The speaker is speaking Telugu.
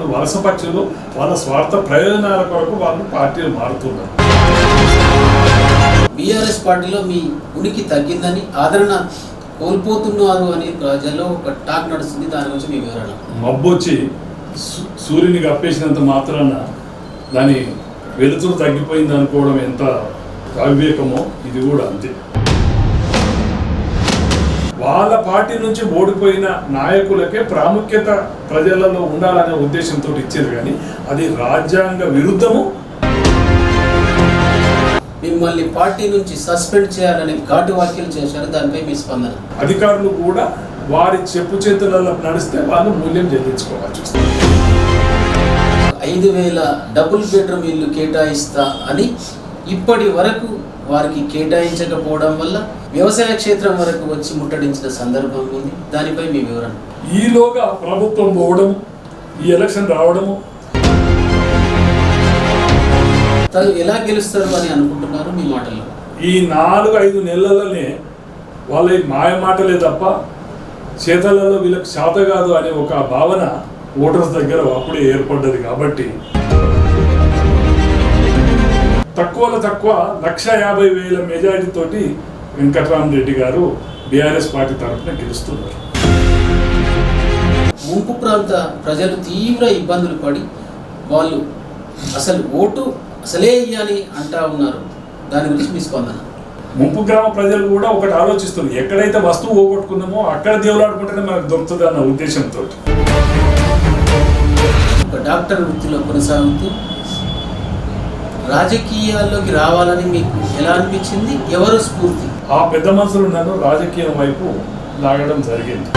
వాళ్ళు వలస పక్షులు వాళ్ళ స్వార్థ ప్రయోజనాల కొరకు వాళ్ళు పార్టీలు మారుతున్నారు. బీఆర్ఎస్ పార్టీలో మీ ఉనికి తగ్గిందని ఆదరణ కోల్పోతున్నారు అని ప్రజల్లో ఒక టాక్ నడుస్తుంది. దాని గురించి మీ వివరణ. మబ్బొచ్చి సూ- సూర్యుని కప్పేసినంత మాత్రాన దాని వెలుతురు తగ్గిపోయింది అనుకోవడం ఎంత అవివేకమో ఇది కూడా అంతే. వాళ్ళ పార్టీ నుంచి ఓడిపోయిన నాయకులకే ప్రాముఖ్యత ప్రజలలో ఉండాలనే ఉద్దేశంతో ఇచ్చారు కానీ అది రాజ్యాంగ విరుద్ధము. మిమ్మల్ని పార్టీ నుంచి సస్పెండ్ చేయాలని ఘాటు వ్యాఖ్యలు చేశారు దానిపై మీ స్పందన? అధికారులు కూడా వారి చెప్పు చేతులలో నడిస్తే వాళ్ళు మూల్యం చెల్లించుకోవాల్సి వస్తుంది ఐదు వేల డబుల్ బెడ్రూమ్ ఇల్లు కేటాయిస్తా అని ఇప్పటి వరకు వారికి కేటాయించకపోవడం వల్ల వ్యవసాయ క్షేత్రం వరకు వచ్చి ముట్టడించిన సందర్భం ఉంది. దానిపై మీ వివరణ. ఈలోగా ప్రభుత్వం పోవడం ఈ ఎలక్షన్ రావడము. తను ఎలా గెలుస్తారు అని అనుకుంటున్నారు మీ మాటల్లో? ఈ నాలుగు ఐదు నెలలలోనే వాళ్ళ మాయ మాటలే తప్ప చేతలలో వీళ్ళకి శాత కాదు అనే ఒక భావన ఓటర్స్ దగ్గర అప్పుడే ఏర్పడ్డది కాబట్టి తక్కువలో తక్కువ లక్ష యాభై వేల మెజారిటీ తోటి వెంకట్రామరెడ్డి గారు బీఆర్ఎస్ పార్టీ తరఫున గెలుస్తున్నారు. ముంపు ప్రాంత ప్రజలు తీవ్ర ఇబ్బందులు పడి వాళ్ళు అసలు ఓటు అసలే ఇయ్యాలి అంటా ఉన్నారు. దాని గురించి మీ స్పందన? ముంపు గ్రామ ప్రజలు కూడా ఒకటి ఆలోచిస్తున్నారు. ఎక్కడైతే వస్తువు పోగొట్టుకున్నామో అక్కడ దేవులాడుకుంటేనే మనకు దొరుకుతుంది అన్న ఉద్దేశంతో ఒక డాక్టర్ వృత్తిలో కొనసాగుతూ రాజకీయాల్లోకి రావాలని మీకు ఎలా అనిపించింది? ఎవరు స్ఫూర్తి? ఆ పెద్ద మనుషులు నన్ను రాజకీయం వైపు లాగడం జరిగింది.